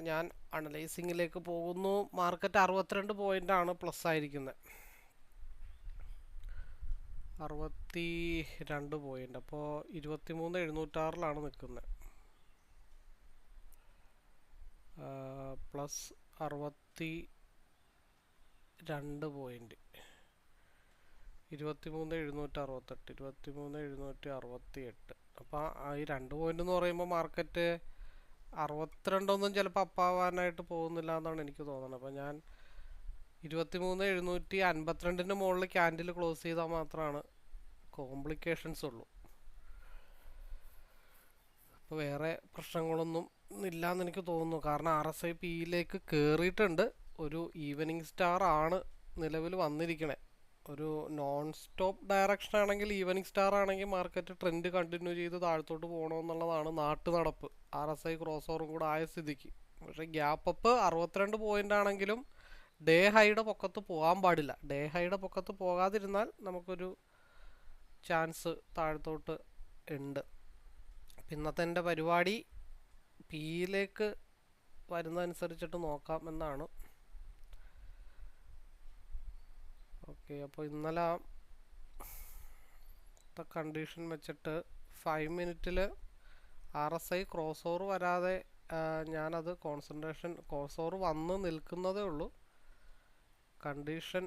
ഞാൻ അനലൈസിങ്ങിലേക്ക് പോകുന്നു. മാർക്കറ്റ് അറുപത്തിരണ്ട് പോയിന്റ് ആണ് പ്ലസ് ആയിരിക്കുന്നത് അറുപത്തി രണ്ട് പോയിന്റ് അപ്പോൾ ഇരുപത്തി മൂന്ന് എഴുന്നൂറ്റാറിലാണ് നിൽക്കുന്നത് പ്ലസ് അറുപത്തി രണ്ട് പോയിന്റ് ഇരുപത്തി മൂന്ന് എഴുന്നൂറ്റി അറുപത്തെട്ട് ഇരുപത്തി മൂന്ന് എഴുന്നൂറ്റി അറുപത്തി എട്ട് അപ്പോൾ ഈ രണ്ട് പോയിന്റ് എന്ന് പറയുമ്പോൾ മാർക്കറ്റ് അറുപത്തിരണ്ടൊന്നും ചിലപ്പോൾ അപ്പാവാനായിട്ട് പോകുന്നില്ല എന്നാണ് എനിക്ക് തോന്നുന്നത്. അപ്പോൾ ഞാൻ ഇരുപത്തിമൂന്ന് എഴുന്നൂറ്റി അൻപത്തിരണ്ടിന്റെ മുകളിൽ ക്യാൻഡിൽ ക്ലോസ് ചെയ്താൽ മാത്രമാണ് കോംപ്ലിക്കേഷൻസ് ഉള്ളൂ. അപ്പോൾ വേറെ പ്രശ്നങ്ങളൊന്നും ഇല്ലാന്ന് എനിക്ക് തോന്നുന്നു. കാരണം ആർ എസ് ഐ പിയിലേക്ക് കയറിയിട്ടുണ്ട് ഒരു ഈവനിങ് സ്റ്റാർ ആണ് നിലവിൽ വന്നിരിക്കണേ. ഒരു നോൺ സ്റ്റോപ്പ് ഡയറക്ഷൻ ആണെങ്കിൽ ഈവനിങ് സ്റ്റാർ ആണെങ്കിൽ മാർക്കറ്റ് ട്രെൻഡ് കണ്ടിന്യൂ ചെയ്ത് താഴത്തോട്ട് പോകണമെന്നുള്ളതാണ് നാട്ടു നടപ്പ് ആർ എസ് ഐ ക്രോസ് ഓവറും കൂടെ ആയ സ്ഥിതിക്ക്. പക്ഷേ ഗ്യാപ്പ് അപ്പ് അറുപത്തിരണ്ട് പോയിന്റ് ആണെങ്കിലും ഡേ ഹൈയുടെ പൊക്കത്ത് പോകാൻ പാടില്ല. ഡേ ഹൈയുടെ പൊക്കത്ത് പോകാതിരുന്നാൽ നമുക്കൊരു ചാൻസ് താഴത്തോട്ട് ഉണ്ട്. ഇന്നത്തെ എന്റെ പരിപാടി പിയിലേക്ക് വരുന്നതനുസരിച്ചിട്ട് നോക്കാം എന്നാണ്. ഓക്കെ അപ്പോൾ ഇന്നലെ കണ്ടീഷൻ വെച്ചിട്ട് ഫൈവ് മിനിറ്റിൽ R S I cross over വരാതെ ഞാനത് കോൺസെൻട്രേഷൻ ക്രോസ് ഓവർ വന്ന് നിൽക്കുന്നതേ ഉള്ളൂ. കണ്ടീഷൻ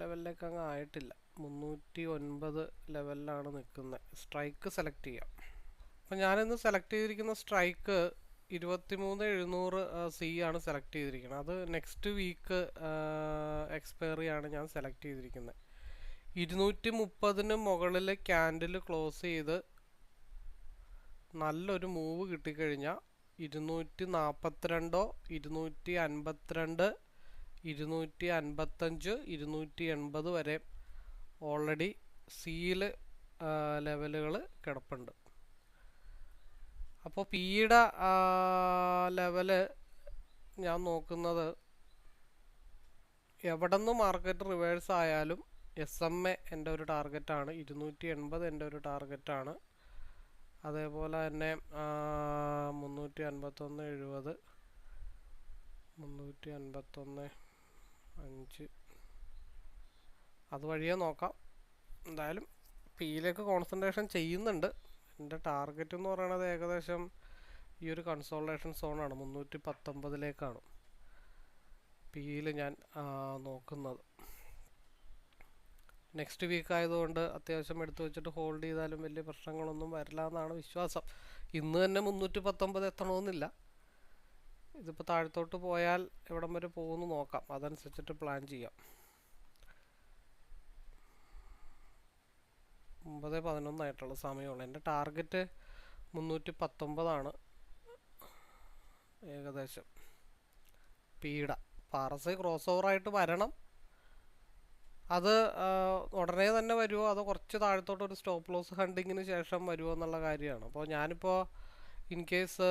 ലെവലിലേക്ക് അങ്ങ് ആയിട്ടില്ല. മുന്നൂറ്റി ഒൻപത് ലെവലിലാണ് നിൽക്കുന്നത് സ്ട്രൈക്ക് സെലക്ട് ചെയ്യാം. അപ്പോൾ ഞാനിന്ന് സെലക്ട് ചെയ്തിരിക്കുന്ന സ്ട്രൈക്ക് ഇരുപത്തിമൂന്ന് എഴുന്നൂറ് സി ആണ് സെലക്ട് ചെയ്തിരിക്കുന്നത് അത് നെക്സ്റ്റ് വീക്ക് എക്സ്പയറി ആണ് ഞാൻ സെലക്ട് ചെയ്തിരിക്കുന്നത്. ഇരുന്നൂറ്റി മുപ്പതിന് മുകളിൽ ക്യാൻഡിൽ ക്ലോസ് ചെയ്ത് നല്ലൊരു മൂവ് കിട്ടിക്കഴിഞ്ഞാൽ ഇരുന്നൂറ്റി നാൽപ്പത്തിരണ്ടോ ഇരുന്നൂറ്റി അൻപത്തിരണ്ട് ഇരുന്നൂറ്റി അൻപത്തഞ്ച് ഇരുന്നൂറ്റി എൺപത് വരെ ഓൾറെഡി സീൽ ലെവലുകൾ കിടപ്പുണ്ട്. അപ്പോൾ പിയുടെ ലെവൽ ഞാൻ നോക്കുന്നത് എവിടെ നിന്ന് മാർക്കറ്റ് റിവേഴ്സ് ആയാലും എസ് എം എ എന്റെ ഒരു ടാർഗറ്റാണ് ഇരുന്നൂറ്റി എൺപത് എന്റെ ഒരു ടാർഗറ്റാണ് അതേപോലെ തന്നെ മുന്നൂറ്റി അൻപത്തൊന്ന് എഴുപത് മുന്നൂറ്റി അൻപത്തൊന്ന് അഞ്ച്. അതുവഴിയേ നോക്കാം. എന്തായാലും പിയിലേക്ക് കോൺസെൻട്രേഷൻ ചെയ്യുന്നുണ്ട്. എന്റെ ടാർഗറ്റ് എന്ന് പറയുന്നത് ഏകദേശം ഈ ഒരു കൺസോൾട്ടേഷൻ സോണാണ് മുന്നൂറ്റി പത്തൊമ്പതിലേക്കാണ് പിയിൽ ഞാൻ നോക്കുന്നത്. നെക്സ്റ്റ് വീക്ക് ആയതുകൊണ്ട് അത്യാവശ്യം എടുത്തു വെച്ചിട്ട് ഹോൾഡ് ചെയ്താലും വലിയ പ്രശ്നങ്ങളൊന്നും വരില്ല എന്നാണ് വിശ്വാസം. ഇന്ന് തന്നെ മുന്നൂറ്റി പത്തൊമ്പത് എത്തണമെന്നില്ല. ഇതിപ്പോൾ താഴത്തോട്ട് പോയാൽ എവിടം വരെ പോകുമെന്ന് നോക്കാം. അതനുസരിച്ചിട്ട് പ്ലാൻ ചെയ്യാം. ഒമ്പത് പതിനൊന്നായിട്ടുള്ള സമയമുള്ളൂ. എന്റെ ടാർഗറ്റ് മുന്നൂറ്റി പത്തൊമ്പതാണ് ഏകദേശം. പീഡ. പാറസ് ക്രോസ് ഓവറായിട്ട് വരണം. അത് ഉടനെ തന്നെ വരുമോ അതോ കുറച്ച് താഴത്തോട്ട് ഒരു സ്റ്റോപ്പ് ലോസ് ഹണ്ടിങ്ങിന് ശേഷം വരുമോ എന്നുള്ള കാര്യമാണ്. അപ്പോൾ ഞാനിപ്പോൾ ഇൻ കേസ്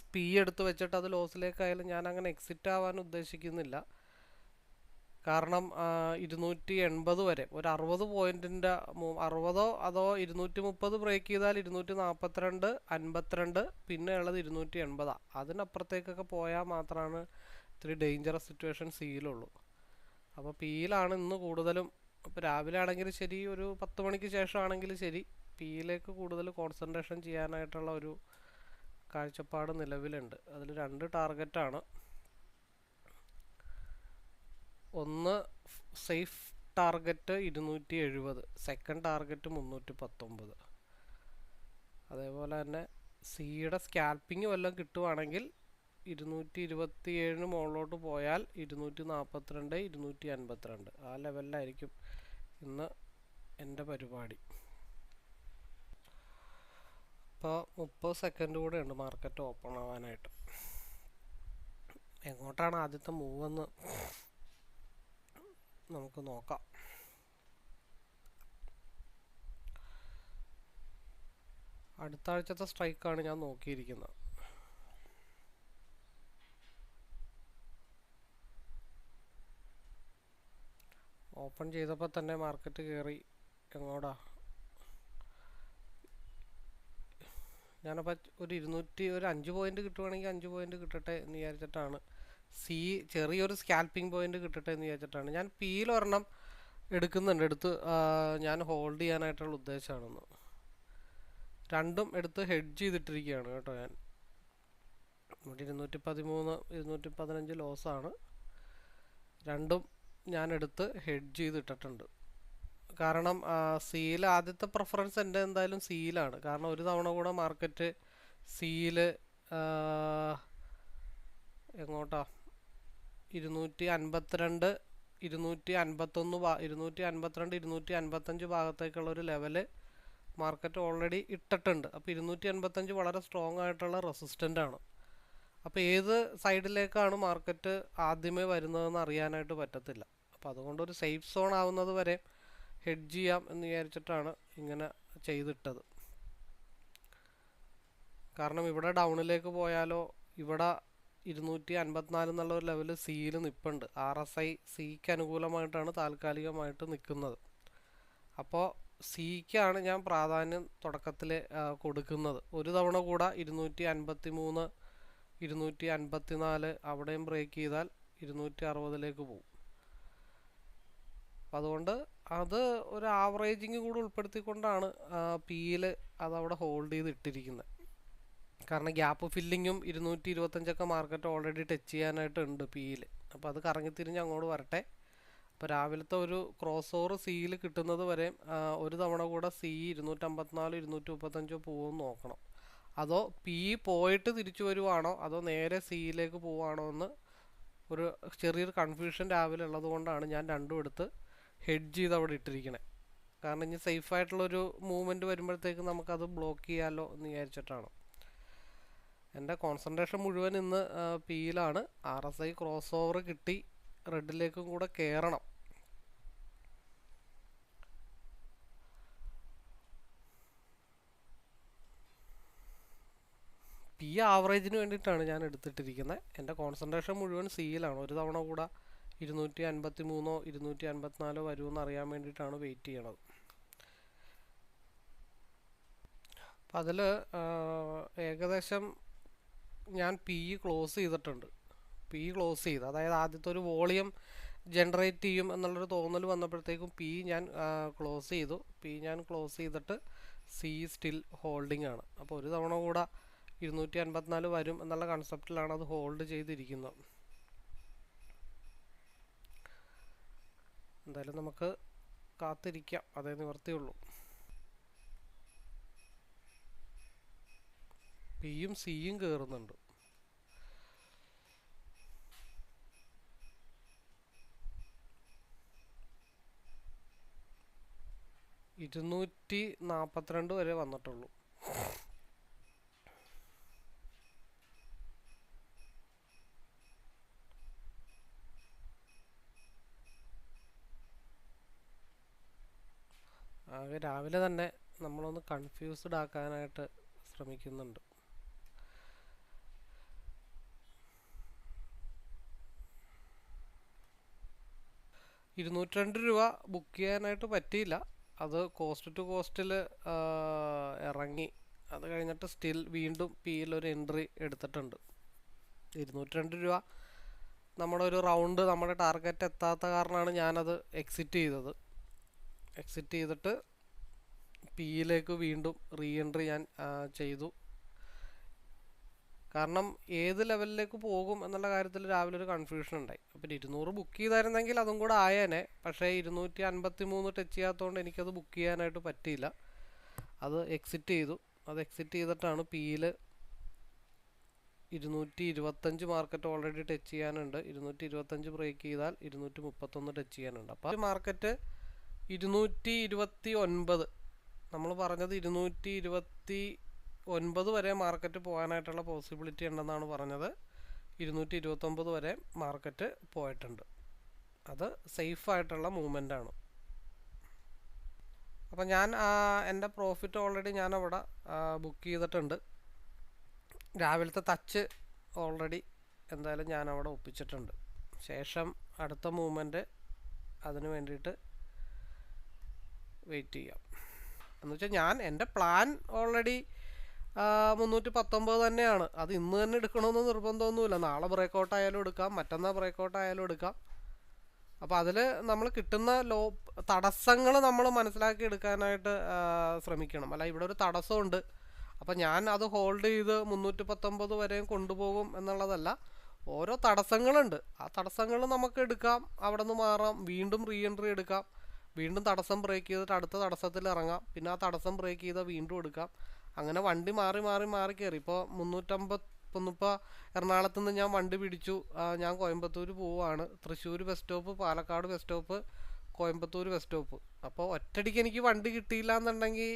സ്പീ എടുത്ത് വെച്ചിട്ട് അത് ലോസിലേക്കായാലും ഞാൻ അങ്ങനെ എക്സിറ്റ് ആവാൻ ഉദ്ദേശിക്കുന്നില്ല. കാരണം ഇരുന്നൂറ്റി എൺപത് വരെ. ഒരു അറുപത് പോയിന്റിന്റെ അറുപതോ അതോ ഇരുന്നൂറ്റി മുപ്പത് ബ്രേക്ക് ചെയ്താൽ ഇരുന്നൂറ്റി നാൽപ്പത്തിരണ്ട് അൻപത്തിരണ്ട് പിന്നെ ഉള്ളത് ഇരുന്നൂറ്റി എൺപതാണ് അതിനപ്പുറത്തേക്കൊക്കെ പോയാൽ മാത്രമാണ് ഇത്തിരി ഡേഞ്ചറസ് സിറ്റുവേഷൻ സിയിലുള്ളൂ അപ്പോൾ പിയിലാണ് ഇന്ന് കൂടുതലും ഇപ്പോൾ രാവിലെ ആണെങ്കിൽ ശരി ഒരു പത്ത് മണിക്ക് ശേഷം ശേഷമാണെങ്കിൽ ശരി പിയിലേക്ക് കൂടുതൽ കോൺസെൻട്രേഷൻ ചെയ്യാനായിട്ടുള്ള ഒരു കാഴ്ചപ്പാട് നിലവിലുണ്ട്. അതിൽ രണ്ട് ടാർഗറ്റാണ് ഒന്ന് സേഫ് ടാർഗറ്റ് ഇരുന്നൂറ്റി എഴുപത് സെക്കൻഡ് ടാർഗറ്റ് മുന്നൂറ്റി പത്തൊമ്പത് അതേപോലെ തന്നെ സിയുടെ സ്കാൽപ്പിംഗ് വല്ലതും കിട്ടുവാണെങ്കിൽ ഇരുന്നൂറ്റി ഇരുപത്തി ഏഴിന് മുകളിലോട്ട് പോയാൽ ഇരുന്നൂറ്റി നാൽപ്പത്തിരണ്ട് ഇരുന്നൂറ്റി അൻപത്തിരണ്ട് ആ ലെവലിലായിരിക്കും ഇന്ന് എന്റെ പരിപാടി. ഇപ്പോൾ മുപ്പത് സെക്കൻഡ് കൂടെ ഉണ്ട് മാർക്കറ്റ് ഓപ്പൺ ആവാനായിട്ട്. എങ്ങോട്ടാണ് ആദ്യത്തെ മൂവെന്ന് നമുക്ക് നോക്കാം. അടുത്ത ആഴ്ചത്തെ സ്ട്രൈക്കാണ് ഞാൻ നോക്കിയിരിക്കുന്നത്. ഓപ്പൺ ചെയ്തപ്പോൾ തന്നെ മാർക്കറ്റ് കയറി എങ്ങോടാ? ഞാനപ്പോൾ ഒരു ഇരുന്നൂറ്റി ഒരു അഞ്ച് പോയിന്റ് കിട്ടുവാണെങ്കിൽ അഞ്ച് പോയിന്റ് കിട്ടട്ടെ എന്ന് വിചാരിച്ചിട്ടാണ് സി ചെറിയൊരു സ്കാൽപ്പിംഗ് പോയിന്റ് കിട്ടട്ടെ എന്ന് വിചാരിച്ചിട്ടാണ്. ഞാൻ പിയിൽ ഒരെണ്ണം എടുക്കുന്നുണ്ട്. എടുത്ത് ഞാൻ ഹോൾഡ് ചെയ്യാനായിട്ടുള്ള ഉദ്ദേശമാണെന്ന്. രണ്ടും എടുത്ത് ഹെഡ്ജ് ചെയ്തിട്ടിരിക്കുകയാണ് കേട്ടോ ഞാൻ. ഇവിടെ ഇരുന്നൂറ്റി പതിമൂന്ന് ഇരുന്നൂറ്റി പതിനഞ്ച് ലോസാണ് രണ്ടും ഞാൻ എടുത്ത് ഹെഡ്ജ് ചെയ്തിട്ടിട്ടുണ്ട്. കാരണം സീൽ ആദ്യത്തെ പ്രിഫറൻസ് എന്റെ എന്തായാലും സീലാണ്. കാരണം ഒരു തവണ കൂടെ മാർക്കറ്റ് സീൽ എങ്ങോട്ടാ? ഇരുന്നൂറ്റി അൻപത്തിരണ്ട് ഇരുന്നൂറ്റി അൻപത്തൊന്ന് ഇരുന്നൂറ്റി അൻപത്തിരണ്ട് ഇരുന്നൂറ്റി അൻപത്തഞ്ച് ഭാഗത്തേക്കുള്ള ഒരു ലെവൽ മാർക്കറ്റ് ഓൾറെഡി ഇട്ടിട്ടുണ്ട്. അപ്പോൾ ഇരുന്നൂറ്റി അൻപത്തഞ്ച് വളരെ സ്ട്രോങ് ആയിട്ടുള്ള റെസിസ്റ്റന്റ് ആണ്. അപ്പോൾ ഏത് സൈഡിലേക്കാണ് മാർക്കറ്റ് ആദ്യമേ വരുന്നതെന്ന് അറിയാനായിട്ട് പറ്റത്തില്ല. അപ്പോൾ അതുകൊണ്ട് ഒരു സേഫ് സോൺ ആവുന്നത് വരെ ഹെഡ്ജ് ചെയ്യാം എന്ന് വിചാരിച്ചിട്ടാണ് ഇങ്ങനെ ചെയ്തിട്ടത്. കാരണം ഇവിടെ ഡൗണിലേക്ക് പോയാലോ ഇവിടെ ഇരുന്നൂറ്റി അൻപത്തിനാല് എന്നുള്ള ഒരു ലെവൽ സിയിൽ നിൽപ്പുണ്ട് ആർ എസ് ഐ സിക്ക് അനുകൂലമായിട്ടാണ് താൽക്കാലികമായിട്ട് നിൽക്കുന്നത് അപ്പോൾ സിക്കാണ് ഞാൻ പ്രാധാന്യം തുടക്കത്തിൽ കൊടുക്കുന്നത്. ഒരു തവണ കൂടെ ഇരുന്നൂറ്റി അൻപത്തി മൂന്ന് ഇരുന്നൂറ്റി അൻപത്തി നാല് അവിടെയും ബ്രേക്ക് ചെയ്താൽ ഇരുന്നൂറ്റി അറുപതിലേക്ക് പോകും. അപ്പം അതുകൊണ്ട് അത് ഒരു ആവറേജിങ് കൂടെ ഉൾപ്പെടുത്തിക്കൊണ്ടാണ് പിയിൽ അതവിടെ ഹോൾഡ് ചെയ്ത് ഇട്ടിരിക്കുന്നത് കാരണം ഗ്യാപ്പ് ഫില്ലിങ്ങും ഇരുന്നൂറ്റി ഇരുപത്തഞ്ചൊക്കെ മാർക്കറ്റ് ഓൾറെഡി ടച്ച് ചെയ്യാനായിട്ടുണ്ട് പിയിൽ അപ്പോൾ അത് കറങ്ങിത്തിരിഞ്ഞ് അങ്ങോട്ട് വരട്ടെ. അപ്പോൾ രാവിലത്തെ ഒരു ക്രോസ് ഓവർ സിയിൽ കിട്ടുന്നത് വരെ ഒരു തവണ കൂടെ സി ഇരുന്നൂറ്റമ്പത്തിനാല് ഇരുന്നൂറ്റി മുപ്പത്തഞ്ചോ പോകുമെന്ന് നോക്കണം. അതോ പി പോയിട്ട് തിരിച്ചു വരുവാണോ? അതോ നേരെ സിയിലേക്ക് പോവുകയാണോ എന്ന് ഒരു ചെറിയൊരു കൺഫ്യൂഷൻ രാവിലെ ഉള്ളത് കൊണ്ടാണ് ഞാൻ രണ്ടും എടുത്ത് ഹെഡ്ജ് ചെയ്ത് അവിടെ ഇട്ടിരിക്കണേ. കാരണം ഇനി സേഫ് ആയിട്ടുള്ളൊരു മൂവ്മെന്റ് വരുമ്പോഴത്തേക്ക് നമുക്കത് ബ്ലോക്ക് ചെയ്യാമല്ലോ എന്ന് വിചാരിച്ചിട്ടാണ്. എന്റെ കോൺസെൻട്രേഷൻ മുഴുവൻ ഇന്ന് പിയിലാണ് R S I cross over കിട്ടി. റെഡിലേക്കും കൂടെ കയറണം പി ആവറേജിന് വേണ്ടിയിട്ടാണ് ഞാൻ എടുത്തിട്ടിരിക്കുന്നത് എന്റെ കോൺസെൻട്രേഷൻ മുഴുവൻ സിയിലാണ് ഒരു തവണ കൂടെ ഇരുന്നൂറ്റി അൻപത്തി മൂന്നോ ഇരുന്നൂറ്റി അൻപത്തിനാലോ വരുമെന്ന് അറിയാൻ വേണ്ടിയിട്ടാണ് വെയിറ്റ് ചെയ്യണത്. അപ്പം അതിൽ ഏകദേശം ഞാൻ പി ഇ ക്ലോസ് ചെയ്തിട്ടുണ്ട്. പി ഇ ക്ലോസ് ചെയ്ത്. അതായത് ആദ്യത്തെ ഒരു വോളിയം ജനറേറ്റ് ചെയ്യും എന്നുള്ളൊരു തോന്നൽ വന്നപ്പോഴത്തേക്കും പി ഞാൻ ക്ലോസ് ചെയ്തു. പി ഞാൻ ക്ലോസ് ചെയ്തിട്ട് സി സ്റ്റിൽ ഹോൾഡിംഗ് ആണ്. അപ്പോൾ ഒരു തവണ കൂടെ ഇരുന്നൂറ്റി അൻപത്തിനാല് വരും എന്നുള്ള കൺസെപ്റ്റിലാണ് അത് ഹോൾഡ് ചെയ്തിരിക്കുന്നത്. എന്തായാലും നമുക്ക് കാത്തിരിക്കാം. അതേ നിവർത്തിയുള്ളൂ പിയും സിയും കയറുന്നുണ്ട് ഇരുന്നൂറ്റി നാൽപ്പത്തിരണ്ട് വരെ വന്നിട്ടുള്ളൂ. ആകെ രാവിലെ തന്നെ നമ്മളൊന്ന് കൺഫ്യൂസ്ഡ് ആക്കാനായിട്ട് ശ്രമിക്കുന്നുണ്ട്. ഇരുന്നൂറ്റി രണ്ട് രൂപ ബുക്ക് ചെയ്യാനായിട്ട് പറ്റിയില്ല. അത് കോസ്റ്റ് ടു കോസ്റ്റിൽ ഇറങ്ങി. അത് കഴിഞ്ഞിട്ട് സ്റ്റിൽ വീണ്ടും പിയിൽ ഒരു എൻട്രി എടുത്തിട്ടുണ്ട്. ഇരുന്നൂറ്റി രണ്ട് രൂപ. നമ്മുടെ ഒരു റൗണ്ട് നമ്മുടെ ടാർഗറ്റ് എത്താത്ത കാരണമാണ് ഞാനത് എക്സിറ്റ് ചെയ്തത്. എക്സിറ്റ് ചെയ്തിട്ട് പിയിലേക്ക് വീണ്ടും റീ എൻട്രി ഞാൻ ചെയ്തു. കാരണം ഏത് ലെവലിലേക്ക് പോകും എന്നുള്ള കാര്യത്തിൽ രാവിലെ ഒരു കൺഫ്യൂഷൻ ഉണ്ടായി. അപ്പോൾ ഇരുന്നൂറ് ബുക്ക് ചെയ്തായിരുന്നെങ്കിൽ അതും കൂടെ ആയേനെ. പക്ഷേ ഇരുന്നൂറ്റി അൻപത്തി മൂന്ന് ടച്ച് ചെയ്യാത്തതുകൊണ്ട് എനിക്കത് ബുക്ക് ചെയ്യാനായിട്ട് പറ്റിയില്ല. അത് എക്സിറ്റ് ചെയ്തു. അത് എക്സിറ്റ് ചെയ്തിട്ടാണ് പിയിൽ ഇരുന്നൂറ്റി ഇരുപത്തഞ്ച് മാർക്കറ്റ് ഓൾറെഡി ടച്ച് ചെയ്യാനുണ്ട്. ഇരുന്നൂറ്റി ഇരുപത്തഞ്ച് ബ്രേക്ക് ചെയ്താൽ ഇരുന്നൂറ്റി മുപ്പത്തൊന്ന് ടച്ച് ചെയ്യാനുണ്ട്. അപ്പോൾ മാർക്കറ്റ് ഇരുന്നൂറ്റി ഇരുപത്തി ഒൻപത്. നമ്മൾ പറഞ്ഞത് ഇരുന്നൂറ്റി ഇരുപത്തി ഒൻപത് വരെ മാർക്കറ്റ് പോകാനായിട്ടുള്ള പോസിബിലിറ്റി ഉണ്ടെന്നാണ് പറഞ്ഞത്. ഇരുന്നൂറ്റി ഇരുപത്തൊമ്പത് വരെ മാർക്കറ്റ് പോയിട്ടുണ്ട്. അത് സേഫ് ആയിട്ടുള്ള മൂവ്മെന്റ് ആണ്. അപ്പോൾ ഞാൻ എന്റെ പ്രോഫിറ്റ് ഓൾറെഡി ഞാൻ അവിടെ ബുക്ക് ചെയ്തിട്ടുണ്ട്. രാവിലത്തെ തച്ച് ഓൾറെഡി എന്തായാലും ഞാൻ അവിടെ ഒപ്പിച്ചിട്ടുണ്ട്. ശേഷം അടുത്ത മൂവ്മെന്റ് അതിന് വേണ്ടിയിട്ട് വെയിറ്റ് ചെയ്യാം. എന്ന് വെച്ചാൽ ഞാൻ എന്റെ പ്ലാൻ ഓൾറെഡി മുന്നൂറ്റി പത്തൊമ്പത് തന്നെയാണ്. അത് ഇന്ന് തന്നെ എടുക്കണമെന്ന് നിർബന്ധമൊന്നുമില്ല. നാളെ ബ്രേക്കൗട്ട് ആയാലും എടുക്കാം. മറ്റന്നാൾ ബ്രേക്കൗട്ട് ആയാലും എടുക്കാം. അപ്പോൾ അതിൽ നമ്മൾ കിട്ടുന്ന ലോ തടസ്സങ്ങൾ നമ്മൾ മനസ്സിലാക്കി എടുക്കാനായിട്ട് ശ്രമിക്കണം. അല്ല ഇവിടെ ഒരു തടസ്സമുണ്ട്. അപ്പോൾ ഞാൻ അത് ഹോൾഡ് ചെയ്ത് മുന്നൂറ്റി പത്തൊമ്പത് വരെയും കൊണ്ടുപോകും എന്നുള്ളതല്ല. ഓരോ തടസ്സങ്ങളുണ്ട്. ആ തടസ്സങ്ങൾ നമുക്ക് എടുക്കാം. അവിടെ നിന്ന് മാറാം. വീണ്ടും റീ എൻട്രി എടുക്കാം. വീണ്ടും തടസ്സം ബ്രേക്ക് ചെയ്തിട്ട് അടുത്ത തടസ്സത്തിൽ ഇറങ്ങാം. പിന്നെ ആ തടസ്സം ബ്രേക്ക് ചെയ്താൽ വീണ്ടും എടുക്കാം. അങ്ങനെ വണ്ടി മാറി മാറി മാറി കയറി ഇപ്പോൾ മുന്നൂറ്റമ്പത് ഇപ്പോൾ എറണാകുളത്ത് നിന്ന് ഞാൻ വണ്ടി പിടിച്ചു. ഞാൻ കോയമ്പത്തൂർ പോവുകയാണ് Thrissur bus stop Palakkad bus stop Coimbatore bus stop അപ്പോൾ ഒറ്റടിക്ക് എനിക്ക് വണ്ടി കിട്ടിയില്ല എന്നുണ്ടെങ്കിൽ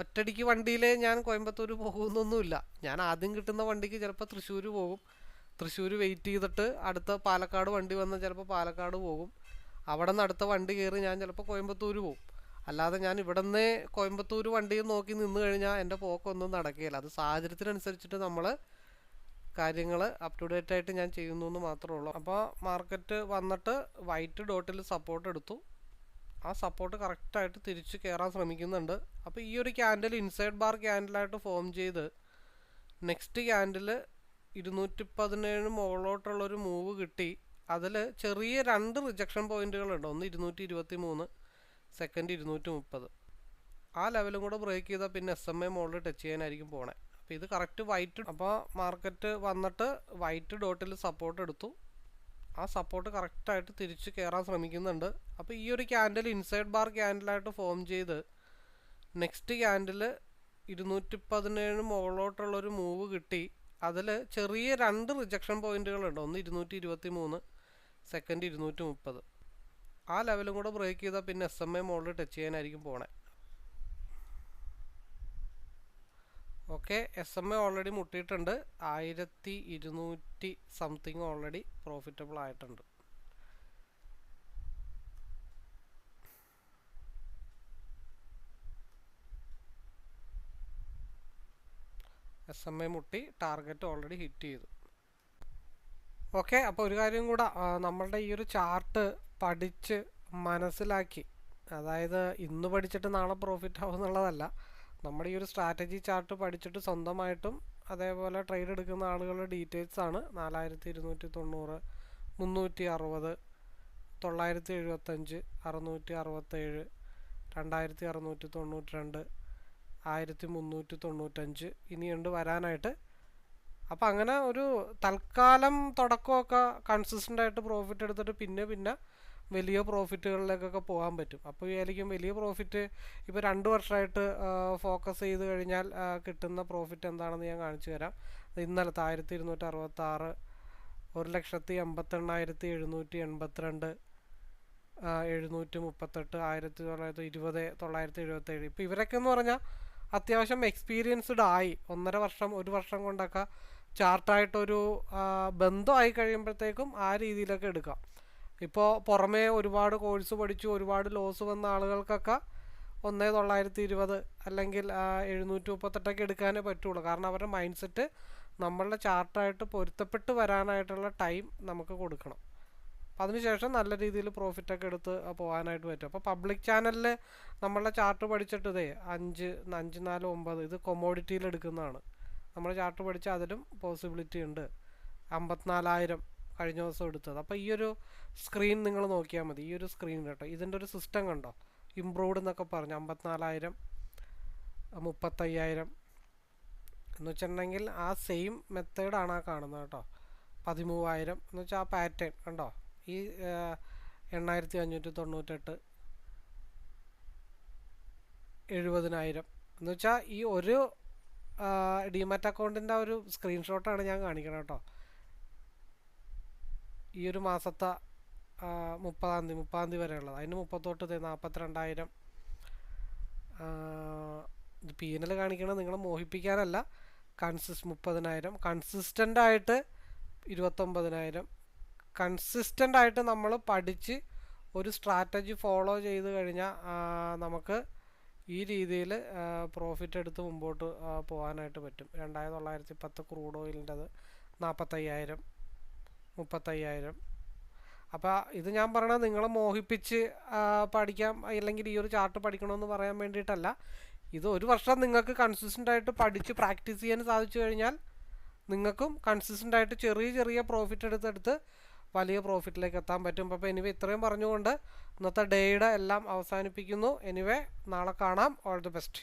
ഒറ്റടിക്ക് വണ്ടിയിൽ ഞാൻ കോയമ്പത്തൂർ പോകുന്നൊന്നുമില്ല. ഞാൻ ആദ്യം കിട്ടുന്ന വണ്ടിക്ക് ചിലപ്പോൾ തൃശ്ശൂർ പോകും. തൃശ്ശൂർ വെയിറ്റ് ചെയ്തിട്ട് അടുത്ത പാലക്കാട് വണ്ടി വന്നാൽ ചിലപ്പോൾ പാലക്കാട് പോകും. അവിടെ നിന്ന് അടുത്ത വണ്ടി കയറി ഞാൻ ചിലപ്പോൾ കോയമ്പത്തൂർ പോകും. അല്ലാതെ ഞാൻ ഇവിടെ നിന്ന് കോയമ്പത്തൂർ വണ്ടിയും നോക്കി നിന്ന് കഴിഞ്ഞാൽ എന്റെ പോക്കൊന്നും നടക്കുകയില്ല. അത് സാഹചര്യത്തിനനുസരിച്ചിട്ട് നമ്മൾ കാര്യങ്ങൾ അപ് ടു ഡേറ്റ് ആയിട്ട് ഞാൻ ചെയ്യുന്നു എന്ന് മാത്രമേ ഉള്ളൂ. അപ്പോൾ മാർക്കറ്റ് വന്നിട്ട് വൈറ്റ് ഡോട്ടിൽ സപ്പോർട്ട് എടുത്തു. ആ സപ്പോർട്ട് കറക്റ്റായിട്ട് തിരിച്ച് കയറാൻ ശ്രമിക്കുന്നുണ്ട്. അപ്പോൾ ഈ ഒരു ക്യാൻഡിൽ ഇൻസൈഡ് ബാർ ക്യാൻഡിലായിട്ട് ഫോം ചെയ്ത് നെക്സ്റ്റ് ക്യാൻഡിൽ ഇരുന്നൂറ്റി പതിനേഴ് മുകളിലോട്ടുള്ളൊരു മൂവ് കിട്ടി. അതിൽ ചെറിയ രണ്ട് റിജക്ഷൻ പോയിന്റുകളുണ്ട് ഒന്ന് ഇരുന്നൂറ്റി ഇരുപത്തി മൂന്ന് സെക്കൻഡ് ഇരുന്നൂറ്റി മുപ്പത് ആ ലെവലും കൂടെ ബ്രേക്ക് ചെയ്താൽ പിന്നെ എസ് എം എ മോളിൽ ടച്ച് ചെയ്യാനായിരിക്കും പോണേ. അപ്പോൾ ഇത് കറക്റ്റ് വൈറ്റ് അപ്പോൾ മാർക്കറ്റ് വന്നിട്ട് വൈറ്റ് ഡോട്ടിൽ സപ്പോർട്ട് എടുത്തു. ആ സപ്പോർട്ട് കറക്റ്റായിട്ട് തിരിച്ച് കയറാൻ ശ്രമിക്കുന്നുണ്ട്. അപ്പോൾ ഈ ഒരു ക്യാൻഡിൽ ഇൻസൈഡ് ബാർ ക്യാൻഡിലായിട്ട് ഫോം ചെയ്ത് നെക്സ്റ്റ് ക്യാൻഡിൽ ഇരുന്നൂറ്റി പതിനേഴ് മുകളിലോട്ടുള്ളൊരു മൂവ് കിട്ടി. അതിൽ ചെറിയ രണ്ട് റിജക്ഷൻ പോയിന്റുകളുണ്ട് ഒന്ന് ഇരുന്നൂറ്റി ഇരുപത്തി മൂന്ന് സെക്കൻഡ് ഇരുന്നൂറ്റി മുപ്പത് ആ ലെവലും കൂടെ ബ്രേക്ക് ചെയ്താൽ പിന്നെ എസ് എം എ മോളിൽ ടച്ച് ചെയ്യാനായിരിക്കും പോണേ. Okay S M A already മുട്ടിയിട്ടുണ്ട്. ആയിരത്തി ഇരുന്നൂറ്റി സംതിങ് ഓൾറെഡി പ്രോഫിറ്റബിൾ ആയിട്ടുണ്ട്. എസ് എം എ മുട്ടി ടാർഗറ്റ് ഓൾറെഡി ഹിറ്റ് ചെയ്തു. ഓക്കെ അപ്പോൾ ഒരു കാര്യം കൂടെ നമ്മളുടെ ഈ ഒരു ചാർട്ട് പഠിച്ച് മനസ്സിലാക്കി. അതായത് ഇന്ന് പഠിച്ചിട്ട് നാളെ പ്രോഫിറ്റ് ആവും എന്നുള്ളതല്ല. നമ്മുടെ ഈ ഒരു സ്ട്രാറ്റജി ചാർട്ട് പഠിച്ചിട്ട് സ്വന്തമായിട്ടും അതേപോലെ ട്രേഡ് എടുക്കുന്ന ആളുകളുടെ ഡീറ്റെയിൽസ് ആണ്. നാലായിരത്തി ഇരുന്നൂറ്റി തൊണ്ണൂറ് മുന്നൂറ്റി അറുപത് തൊള്ളായിരത്തി എഴുപത്തഞ്ച് അറുന്നൂറ്റി അറുപത്തേഴ് രണ്ടായിരത്തി അറുന്നൂറ്റി തൊണ്ണൂറ്റി രണ്ട് ആയിരത്തി മുന്നൂറ്റി തൊണ്ണൂറ്റഞ്ച് ഇനിയുണ്ട് വരാനായിട്ട്. അപ്പം അങ്ങനെ ഒരു തൽക്കാലം തുടക്കമൊക്കെ കൺസിസ്റ്റന്റ് ആയിട്ട് പ്രോഫിറ്റ് എടുത്തിട്ട് പിന്നെ പിന്നെ വലിയ പ്രോഫിറ്റുകളിലേക്കൊക്കെ പോകാൻ പറ്റും. അപ്പോൾ വിചാരിക്കും വലിയ പ്രോഫിറ്റ് ഇപ്പോൾ രണ്ട് വർഷമായിട്ട് ഫോക്കസ് ചെയ്ത് കഴിഞ്ഞാൽ കിട്ടുന്ന പ്രോഫിറ്റ് എന്താണെന്ന് ഞാൻ കാണിച്ചു തരാം. ഇന്നലത്തെ ആയിരത്തി ഇരുന്നൂറ്റി അറുപത്താറ് ഒരു ലക്ഷത്തി എൺപത്തെണ്ണായിരത്തി എഴുന്നൂറ്റി എൺപത്തിരണ്ട് എഴുന്നൂറ്റി മുപ്പത്തെട്ട് ആയിരത്തി തൊള്ളായിരത്തി ഇരുപത് തൊള്ളായിരത്തി എഴുപത്തേഴ്. ഇപ്പോൾ ഇവരൊക്കെ എന്ന് പറഞ്ഞാൽ അത്യാവശ്യം എക്സ്പീരിയൻസ്ഡ് ആയി. ഒന്നര വർഷം ഒരു വർഷം കൊണ്ടൊക്കെ ചാർട്ടായിട്ടൊരു ബന്ധമായി കഴിയുമ്പോഴത്തേക്കും ആ രീതിയിലൊക്കെ എടുക്കാം. ഇപ്പോൾ പുറമേ ഒരുപാട് കോഴ്സ് പഠിച്ചു ഒരുപാട് ലോസ് വന്ന ആളുകൾക്കൊക്കെ ഒന്നേ തൊള്ളായിരത്തി ഇരുപത് അല്ലെങ്കിൽ എഴുന്നൂറ്റി മുപ്പത്തെട്ടൊക്കെ എടുക്കാനേ പറ്റുള്ളൂ. കാരണം അവരുടെ മൈൻഡ് സെറ്റ് നമ്മളുടെ ചാർട്ടായിട്ട് പൊരുത്തപ്പെട്ട് വരാനായിട്ടുള്ള ടൈം നമുക്ക് കൊടുക്കണം. അപ്പോൾ അതിനുശേഷം നല്ല രീതിയിൽ പ്രോഫിറ്റൊക്കെ എടുത്ത് പോകാനായിട്ട് പറ്റും. അപ്പോൾ പബ്ലിക് ചാനലിൽ നമ്മളുടെ ചാർട്ട് പഠിച്ചിട്ട് ഇതേ അഞ്ച് അഞ്ച് നാല് ഒമ്പത് ഇത് കൊമോഡിറ്റിയിൽ എടുക്കുന്നതാണ് നമ്മൾ ചാർട്ട് പഠിച്ച അതിലും പോസിബിലിറ്റി ഉണ്ട്. അമ്പത്തിനാലായിരം കഴിഞ്ഞ ദിവസം എടുത്തത്. അപ്പോൾ ഈ ഒരു സ്ക്രീൻ നിങ്ങൾ നോക്കിയാൽ മതി. ഈ ഒരു സ്ക്രീൻ കേട്ടോ ഇതിന്റെ ഒരു സിസ്റ്റം കണ്ടോ? ഇമ്പ്രൂവ്ഡ് എന്നൊക്കെ പറഞ്ഞു. അമ്പത്തിനാലായിരം മുപ്പത്തയ്യായിരം എന്ന് വെച്ചിട്ടുണ്ടെങ്കിൽ ആ സെയിം മെത്തേഡാണ് ആ കാണുന്നത് കേട്ടോ പതിമൂവായിരം എന്ന് വെച്ചാൽ ആ പാറ്റേൺ കണ്ടോ? ഈ എണ്ണായിരത്തി അഞ്ഞൂറ്റി തൊണ്ണൂറ്റെട്ട് എഴുപതിനായിരം എന്ന് വെച്ചാൽ ഈ ഒരു ഡിമാറ്റ് അക്കൗണ്ടിന്റെ ഒരു സ്ക്രീൻഷോട്ടാണ് ഞാൻ കാണിക്കണം കേട്ടോ ഈ ഒരു മാസത്തെ മുപ്പതാം തീയതി മുപ്പതാം തീയതി വരെയുള്ളത്. അതിന് മുപ്പത്തൊട്ട് നാൽപ്പത്തിരണ്ടായിരം ഇത് എൽ കാണിക്കണത് നിങ്ങളെ മോഹിപ്പിക്കാനല്ല. കൺസിസ് മുപ്പതിനായിരം. കൺസിസ്റ്റന്റ് ആയിട്ട് ഇരുപത്തൊമ്പതിനായിരം. കൺസിസ്റ്റന്റ് ആയിട്ട് നമ്മൾ പഠിച്ച് ഒരു സ്ട്രാറ്റജി ഫോളോ ചെയ്ത് കഴിഞ്ഞാൽ നമുക്ക് ഈ രീതിയിൽ പ്രോഫിറ്റ് എടുത്ത് മുമ്പോട്ട് പോകാനായിട്ട് പറ്റും. രണ്ടായിരത്തി തൊള്ളായിരത്തി പത്ത് ക്രൂഡ് ഓയിലിന്റെത് നാൽപ്പത്തയ്യായിരം മുപ്പത്തയ്യായിരം. അപ്പോൾ ഇത് ഞാൻ പറയണത് നിങ്ങളെ മോഹിപ്പിച്ച് പഠിക്കാം അല്ലെങ്കിൽ ഈ ഒരു ചാർട്ട് പഠിക്കണമെന്ന് പറയാൻ വേണ്ടിയിട്ടല്ല. ഇത് ഒരു വർഷം നിങ്ങൾക്ക് കൺസിസ്റ്റന്റ് ആയിട്ട് പഠിച്ച് പ്രാക്ടീസ് ചെയ്യാൻ സാധിച്ചു കഴിഞ്ഞാൽ നിങ്ങൾക്കും കൺസിസ്റ്റന്റ് ആയിട്ട് ചെറിയ ചെറിയ പ്രോഫിറ്റ് എടുത്തെടുത്ത് വലിയ പ്രോഫിറ്റിലേക്ക് എത്താൻ പറ്റും. അപ്പോൾ എനിവേ ഇത്രയും പറഞ്ഞുകൊണ്ട് ഇന്നത്തെ ഡേയുടെ എല്ലാം അവസാനിപ്പിക്കുന്നു. എനിവേ നാളെ കാണാം. All the best